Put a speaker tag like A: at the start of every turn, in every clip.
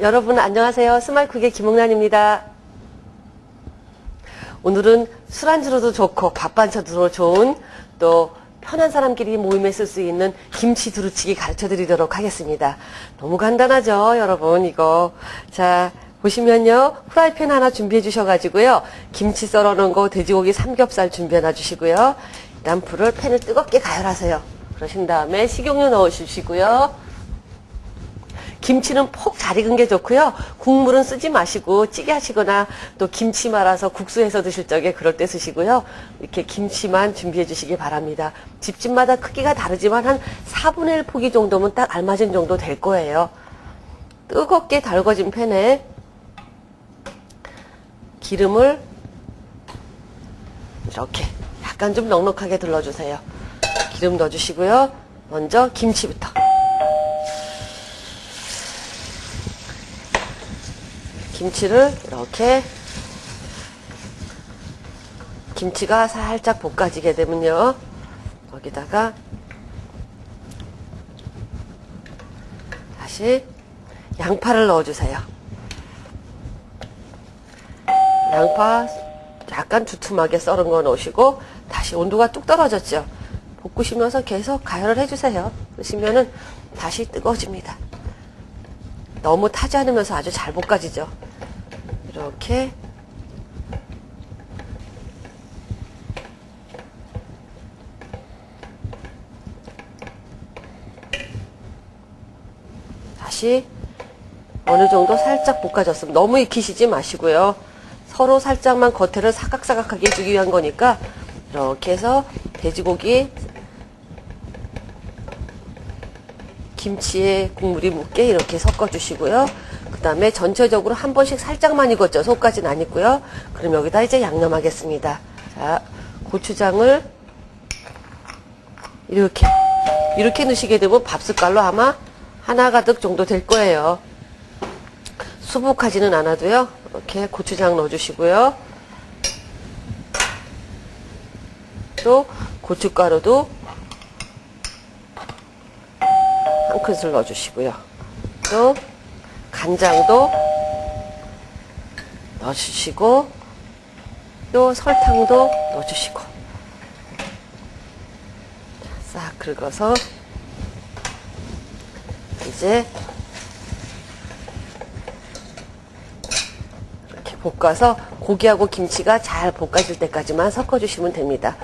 A: 여러분 안녕하세요. 스마일쿡의 김홍란입니다. 오늘은 술안주로도 좋고 밥 반찬으로 좋은 또 편한 사람끼리 모임에 쓸 수 있는 김치 두루치기 가르쳐 드리도록 하겠습니다. 너무 간단하죠, 여러분, 이거. 자, 보시면요. 프라이팬 하나 준비해 주셔가지고요. 김치 썰어 놓은 거 돼지고기 삼겹살 준비해 놔 주시고요. 일단 불을 팬을 뜨겁게 가열하세요. 그러신 다음에 식용유 넣어 주시고요. 김치는 폭 잘 익은 게 좋고요. 국물은 쓰지 마시고 찌개 하시거나 또 김치 말아서 국수해서 드실 적에 그럴 때 쓰시고요. 이렇게 김치만 준비해 주시기 바랍니다. 집집마다 크기가 다르지만 한 4분의 1 포기 정도면 딱 알맞은 정도 될 거예요. 뜨겁게 달궈진 팬에 기름을 이렇게 약간 좀 넉넉하게 둘러주세요. 기름 넣어주시고요. 먼저 김치부터. 김치를 이렇게 김치가 살짝 볶아지게 되면요. 거기다가 다시 양파를 넣어주세요. 양파 약간 두툼하게 썰은 거 넣으시고 다시 온도가 뚝 떨어졌죠. 볶으시면서 계속 가열을 해주세요. 그러시면은 다시 뜨거워집니다. 너무 타지 않으면서 아주 잘 볶아지죠. 이렇게 다시 어느 정도 살짝 볶아졌으면 너무 익히시지 마시고요. 서로 살짝만 겉에를 사각사각하게 해주기 위한 거니까 이렇게 해서 돼지고기 김치에 국물이 묻게 이렇게 섞어주시고요. 그 다음에 전체적으로 한 번씩 살짝만 익었죠. 속까지는 안 익고요. 그럼 여기다 이제 양념하겠습니다. 자, 고추장을 이렇게 이렇게 넣으시게 되면 밥 숟갈로 아마 하나 가득 정도 될 거예요. 수북하지는 않아도요. 이렇게 고추장 넣어주시고요. 또 고춧가루도 한 큰술 넣어주시고요. 또 간장도 넣어주시고 또 설탕도 넣어주시고 싹 긁어서 이제 이렇게 볶아서 고기하고 김치가 잘 볶아질 때까지만 섞어주시면 됩니다.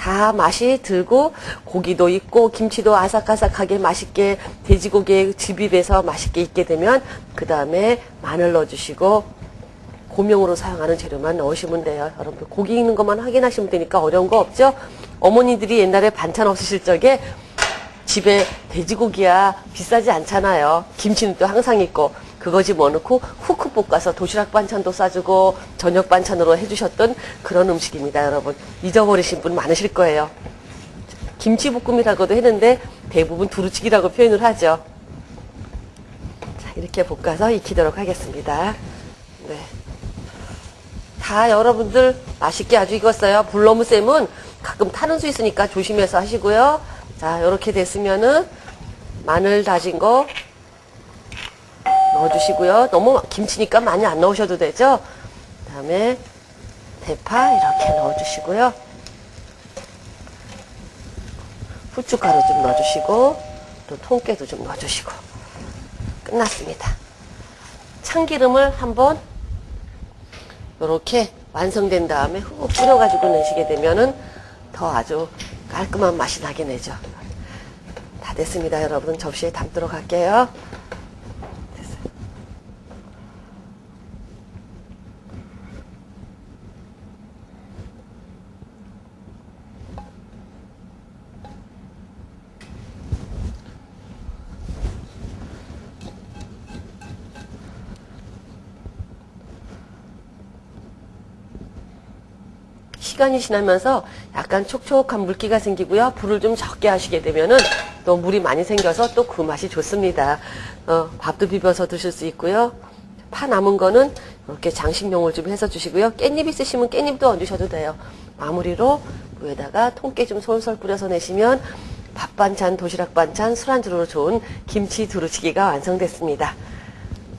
A: 다 맛이 들고 고기도 있고 김치도 아삭아삭하게 맛있게 돼지고기에 집입에서 맛있게 익게 되면 그 다음에 마늘 넣어주시고 고명으로 사용하는 재료만 넣으시면 돼요. 여러분들 고기 익는 것만 확인하시면 되니까 어려운 거 없죠? 어머니들이 옛날에 반찬 없으실 적에 집에 돼지고기야 비싸지 않잖아요. 김치는 또 항상 있고 그거지 뭐 넣고 후 크 볶아서 도시락 반찬도 싸주고 저녁 반찬으로 해주셨던 그런 음식입니다, 여러분. 잊어버리신 분 많으실 거예요. 김치볶음이라고도 했는데 대부분 두루치기라고 표현을 하죠. 자, 이렇게 볶아서 익히도록 하겠습니다. 네. 다 여러분들 맛있게 아주 익었어요. 불 너무 세면 가끔 타는 수 있으니까 조심해서 하시고요. 자, 이렇게 됐으면은 마늘 다진 거 넣어주시고요. 너무 김치니까 많이 안 넣으셔도 되죠. 그 다음에 대파 이렇게 넣어주시고요. 후춧가루 좀 넣어주시고 또 통깨도 좀 넣어주시고 끝났습니다. 참기름을 한번 이렇게 완성된 다음에 후 뿌려가지고 내시게 되면은 더 아주 깔끔한 맛이 나게 내죠. 다 됐습니다, 여러분. 접시에 담도록 할게요. 시간이 지나면서 약간 촉촉한 물기가 생기고요. 불을 좀 적게 하시게 되면은 또 물이 많이 생겨서 또 그 맛이 좋습니다. 어, 밥도 비벼서 드실 수 있고요. 파 남은 거는 이렇게 장식용을 좀 해서 주시고요. 깻잎 있으시면 깻잎도 얹으셔도 돼요. 마무리로 위에다가 통깨 좀 솔솔 뿌려서 내시면 밥 반찬, 도시락 반찬, 술안주로 좋은 김치 두루치기가 완성됐습니다.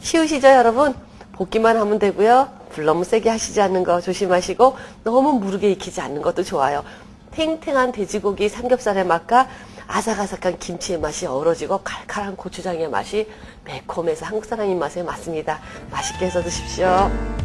A: 쉬우시죠, 여러분? 볶기만 하면 되고요. 불 너무 세게 하시지 않는 거 조심하시고 너무 무르게 익히지 않는 것도 좋아요. 탱탱한 돼지고기 삼겹살의 맛과 아삭아삭한 김치의 맛이 어우러지고 칼칼한 고추장의 맛이 매콤해서 한국 사람 입맛에 맞습니다. 맛있게 해서 드십시오.